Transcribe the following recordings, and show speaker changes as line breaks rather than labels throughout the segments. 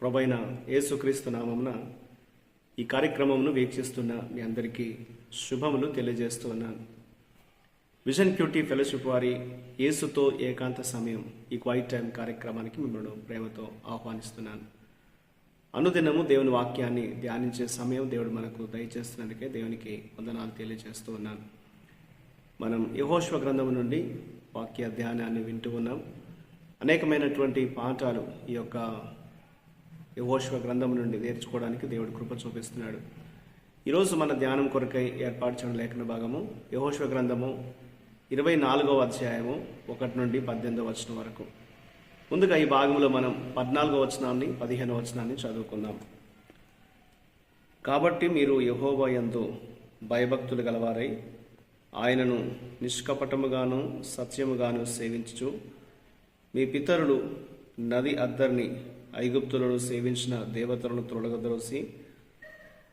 ప్రభైన యేసుక్రీస్తు నామమున ఈ కార్యక్రమమును వీక్షిస్తున్న మీ అందరికీ శుభములు తెలియజేస్తూ ఉన్నాను. విజన్ క్యూటీ ఫెలోషిప్ వారి యేసుతో ఏకాంత సమయం ఈ క్వైట్ టైం కార్యక్రమానికి మిమ్మల్ని ప్రేమతో ఆహ్వానిస్తున్నాను. అనుదినము దేవుని వాక్యాన్ని ధ్యానించే సమయం దేవుడు మనకు దయచేస్తున్నందుకే దేవునికి వందనాలు తెలియజేస్తూ ఉన్నాను. మనం యహోశ్వ గ్రంథం నుండి వాక్య ధ్యానాన్ని వింటూ ఉన్నాం. అనేకమైనటువంటి పాఠాలు ఈ యొక్క యహోశివ గ్రంథం నుండి నేర్చుకోవడానికి దేవుడు కృప చూపిస్తున్నాడు. ఈరోజు మన ధ్యానం కొరకై ఏర్పాటు చేయడం లేఖన భాగము యహోశివ గ్రంథము ఇరవై నాలుగవ అధ్యాయము ఒకటి నుండి పద్దెనిమిదవ వచనం వరకు. ముందుగా ఈ భాగంలో మనం పద్నాలుగో వచనాన్ని పదిహేను వచనాన్ని చదువుకుందాం. కాబట్టి మీరు యహోవా ఎందు భయభక్తులు గలవారై ఆయనను నిష్కపటముగాను సత్యముగాను సేవించుచు మీ పితరులు నది అద్దరిని ఐగుప్తులను సేవించిన దేవతలను తొలగద్రోసి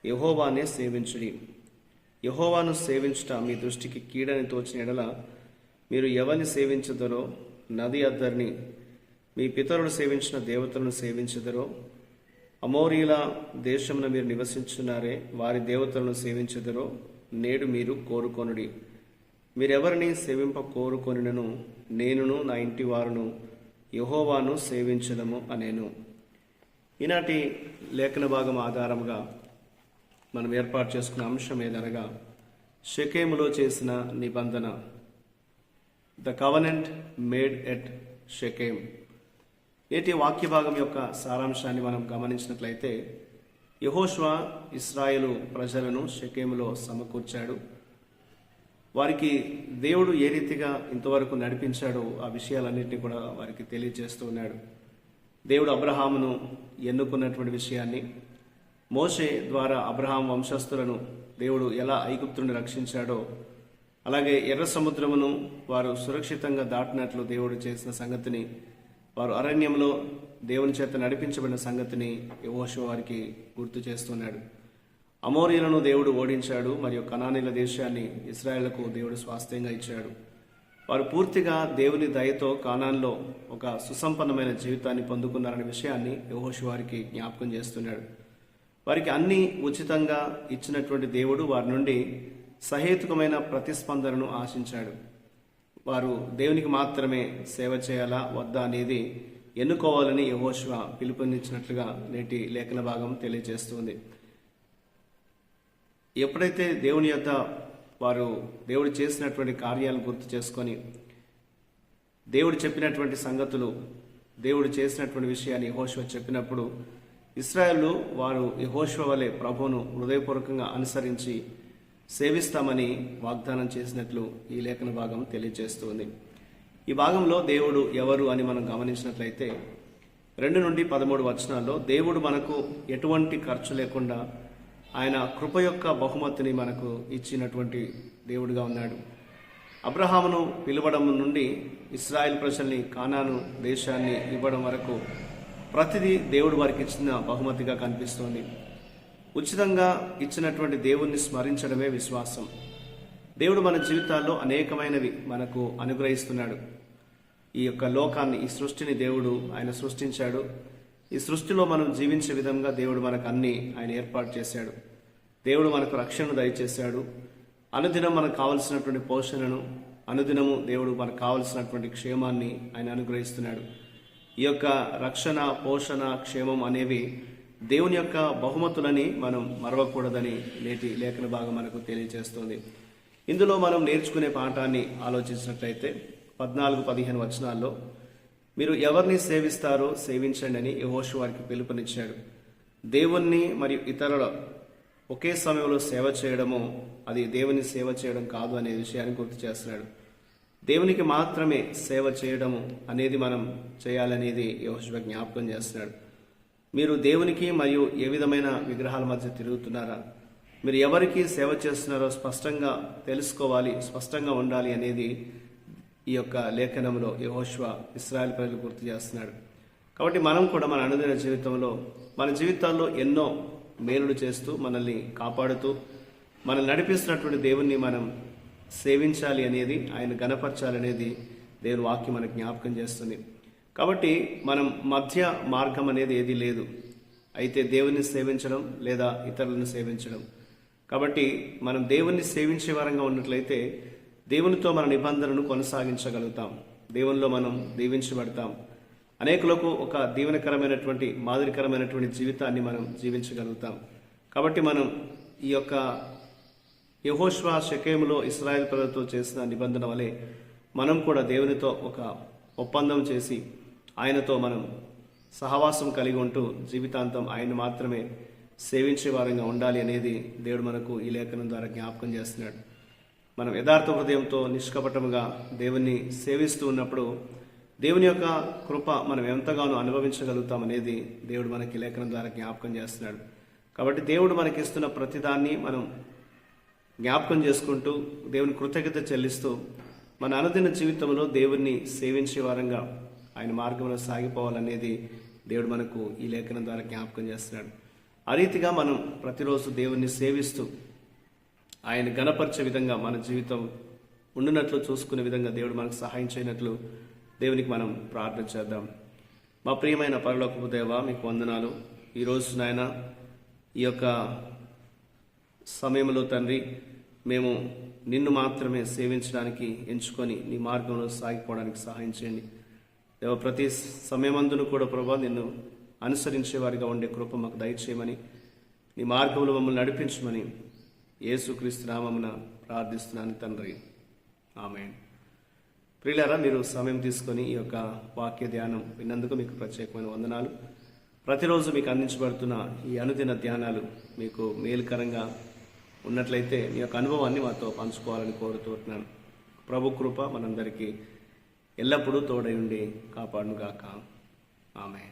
యహోవానే సేవించుడి. యహోవాను సేవించుట మీ దృష్టికి కీడని తోచిన ఎడల మీరు ఎవరిని సేవించదరో నది అద్దరిని మీ పితరులు సేవించిన దేవతలను సేవించదరో అమోరీల దేశమున మీరు నివసించున్నారే వారి దేవతలను సేవించదరో నేడు మీరు కోరుకొనుడి. మీరెవరిని సేవింప కోరుకొనినను నేనును నా ఇంటి వారును యహోవాను సేవించదము అనేను. ఈనాటి లేఖన భాగం ఆధారంగా మనం ఏర్పాటు చేసుకున్న అంశం ఏదనగా షకేములో చేసిన నిబంధన. The covenant made at Shechem నేటి వాక్య భాగం యొక్క సారాంశాన్ని మనం గమనించినట్లయితే యహోష్వా ఇస్రాయేలు ప్రజలను షకేములో సమకూర్చాడు. వారికి దేవుడు ఏ రీతిగా ఇంతవరకు నడిపించాడో ఆ విషయాలన్నింటినీ కూడా వారికి తెలియజేస్తూ ఉన్నాడు. దేవుడు అబ్రహామును ఎన్నుకున్నటువంటి విషయాన్ని. మోషే ద్వారా అబ్రహాం వంశస్థులను దేవుడు ఎలా ఐగుప్తుని రక్షించాడో అలాగే ఎర్ర సముద్రమును వారు సురక్షితంగా దాటినట్లు దేవుడు చేసిన సంగతిని వారు అరణ్యంలో దేవుని చేత నడిపించబడిన సంగతిని యహోషు వారికి గుర్తు చేస్తున్నాడు. అమోరియలను దేవుడు ఓడించాడు మరియు కనానీల దేశాన్ని ఇస్రాయేళ్ళకు దేవుడు స్వాస్థ్యంగా ఇచ్చాడు. వారు పూర్తిగా దేవుని దయతో కానాన్లో ఒక సుసంపన్నమైన జీవితాన్ని పొందుకున్నారనే విషయాన్ని యహోషు వారికి జ్ఞాపకం చేస్తున్నాడు. వారికి అన్ని ఉచితంగా ఇచ్చినటువంటి దేవుడు వారి నుండి సహేతుకమైన ప్రతిస్పందనను ఆశించాడు. వారు దేవునికి మాత్రమే సేవ చేయాలా వద్దా అనేది ఎన్నుకోవాలని యహోష్వ పిలుపునిచ్చినట్లుగా నేటి లేఖన భాగం తెలియజేస్తుంది. ఎప్పుడైతే దేవుని యొక్క వారు దేవుడు చేసినటువంటి కార్యాలను గుర్తు చేసుకొని దేవుడు చెప్పినటువంటి సంగతులు దేవుడు చేసినటువంటి విషయాన్ని యహోష్వ చెప్పినప్పుడు ఇస్రాయలు వారు యహోష్వ వలె ప్రభువును హృదయపూర్వకంగా అనుసరించి సేవిస్తామని వాగ్దానం చేసినట్లు ఈ లేఖన భాగం తెలియజేస్తుంది. ఈ భాగంలో దేవుడు ఎవరు అని మనం గమనించినట్లయితే రెండు నుండి పదమూడు వచనాల్లో దేవుడు మనకు ఎటువంటి ఖర్చు లేకుండా ఆయన కృప యొక్క బహుమతిని మనకు ఇచ్చినటువంటి దేవుడిగా ఉన్నాడు. అబ్రహామును పిలవడం నుండి ఇస్రాయెల్ ప్రజల్ని కానాను దేశాన్ని ఇవ్వడం వరకు ప్రతిదీ దేవుడు వారికి ఇచ్చిన బహుమతిగా కనిపిస్తోంది. ఉచితంగా ఇచ్చినటువంటి దేవుణ్ణి స్మరించడమే విశ్వాసం. దేవుడు మన జీవితాల్లో అనేకమైనవి మనకు అనుగ్రహిస్తున్నాడు. ఈ యొక్క లోకాన్ని ఈ సృష్టిని దేవుడు ఆయన సృష్టించాడు. ఈ సృష్టిలో మనం జీవించే విధంగా దేవుడు మనకు అన్ని ఆయన ఏర్పాటు చేశాడు. దేవుడు మనకు రక్షణను దయచేశాడు. అనుదినం మనకు కావలసినటువంటి పోషణను అనుదినము దేవుడు మనకు కావలసినటువంటి క్షేమాన్ని ఆయన అనుగ్రహిస్తున్నాడు. ఈ యొక్క రక్షణ పోషణ క్షేమం అనేవి దేవుని యొక్క బహుమతులని మనం మరవకూడదని నేటి లేఖన భాగం మనకు తెలియజేస్తుంది. ఇందులో మనం నేర్చుకునే పాఠాన్ని ఆలోచించినట్లయితే పద్నాలుగు పదిహేను వచనాల్లో మీరు ఎవరిని సేవిస్తారో సేవించండి అని యహోషు వారికి పిలుపునిచ్చాడు. దేవుణ్ణి మరియు ఇతరుల ఒకే సమయంలో సేవ చేయడము అది దేవుని సేవ చేయడం కాదు అనే విషయాన్ని గుర్తు చేస్తున్నాడు. దేవునికి మాత్రమే సేవ చేయడము అనేది మనం చేయాలనేది యహోశివ జ్ఞాపకం చేస్తున్నాడు. మీరు దేవునికి మరియు ఏ విధమైన విగ్రహాల మధ్య తిరుగుతున్నారా? మీరు ఎవరికి సేవ చేస్తున్నారో స్పష్టంగా తెలుసుకోవాలి స్పష్టంగా ఉండాలి అనేది ఈ యొక్క లేఖనంలో యహోష్వ ఇస్రాయల్ ప్రజలు గుర్తు చేస్తున్నాడు. కాబట్టి మనం కూడా మన అనుదిన జీవితంలో మన జీవితాల్లో ఎన్నో మేలులు చేస్తూ మనల్ని కాపాడుతూ మనల్ని నడిపిస్తున్నటువంటి దేవుణ్ణి మనం సేవించాలి అనేది ఆయన గణపరచాలి అనేది దేవుని వాక్యం మనకు జ్ఞాపకం చేస్తుంది. కాబట్టి మనం మధ్య మార్గం అనేది ఏది లేదు. అయితే దేవుని సేవించడం లేదా ఇతరులను సేవించడం. కాబట్టి మనం దేవుణ్ణి సేవించే వారంగా ఉన్నట్లయితే దేవునితో మన నిబంధనను కొనసాగించగలుగుతాం. దేవునిలో మనం దీవించబడతాం. అనేకులకు ఒక దీవెనకరమైనటువంటి మాదిరికరమైనటువంటి జీవితాన్ని మనం జీవించగలుగుతాం. కాబట్టి మనం ఈ యొక్క యహోష్వా షకేములో ఇస్రాయల్ ప్రజలతో చేసిన నిబంధన వలె మనం కూడా దేవునితో ఒక ఒప్పందం చేసి ఆయనతో మనం సహవాసం కలిగి ఉంటూ జీవితాంతం ఆయన మాత్రమే సేవించే వారంగా ఉండాలి అనేది దేవుడు మనకు ఈ లేఖనం ద్వారా జ్ఞాపకం చేస్తున్నాడు. మనం యథార్థ హృదయంతో నిష్కపటముగా దేవుణ్ణి సేవిస్తూ ఉన్నప్పుడు దేవుని యొక్క కృప మనం ఎంతగానో అనుభవించగలుగుతామనేది దేవుడు మనకి లేఖనం ద్వారా జ్ఞాపకం చేస్తున్నాడు. కాబట్టి దేవుడు మనకిస్తున్న ప్రతిదాన్ని మనం జ్ఞాపకం చేసుకుంటూ దేవుని కృతజ్ఞత చెల్లిస్తూ మన అనుదిన జీవితంలో దేవుణ్ణి సేవించే వారంగా ఆయన మార్గంలో సాగిపోవాలనేది దేవుడు మనకు ఈ లేఖనం ద్వారా జ్ఞాపకం చేస్తున్నాడు. ఆ రీతిగా మనం ప్రతిరోజు దేవుణ్ణి సేవిస్తూ ఆయన గణపరిచే విధంగా మన జీవితం ఉండునట్లు చూసుకునే విధంగా దేవుడు మనకు సహాయం చేయనట్లు దేవునికి మనం ప్రార్థన చేద్దాం. మా ప్రియమైన పరలోకపు దేవ మీకు వందనాలు. ఈరోజు నాయన ఈ యొక్క సమయంలో తండ్రి మేము నిన్ను మాత్రమే సేవించడానికి ఎంచుకొని నీ మార్గంలో సాగిపోవడానికి సహాయం చేయండి. దేవ ప్రతి సమయమందును కూడా ప్రభా నిన్ను అనుసరించేవారిగా ఉండే కృప మాకు దయచేయమని నీ మార్గంలో మమ్మల్ని నడిపించమని యేసుక్రీస్తు నామమున ప్రార్థిస్తున్నాను తండ్రి. ఆమె ప్రియులారా మీరు సమయం తీసుకొని ఈ యొక్క వాక్య ధ్యానం విన్నందుకు మీకు ప్రత్యేకమైన వందనాలు. ప్రతిరోజు మీకు అందించబడుతున్న ఈ అనుదిన ధ్యానాలు మీకు మేలుకరంగా ఉన్నట్లయితే మీ యొక్క అనుభవాన్ని మాతో పంచుకోవాలని కోరుతున్నాను ప్రభు కృప మనందరికీ ఎల్లప్పుడూ తోడై ఉండి కాపాడునుగాక. ఆమె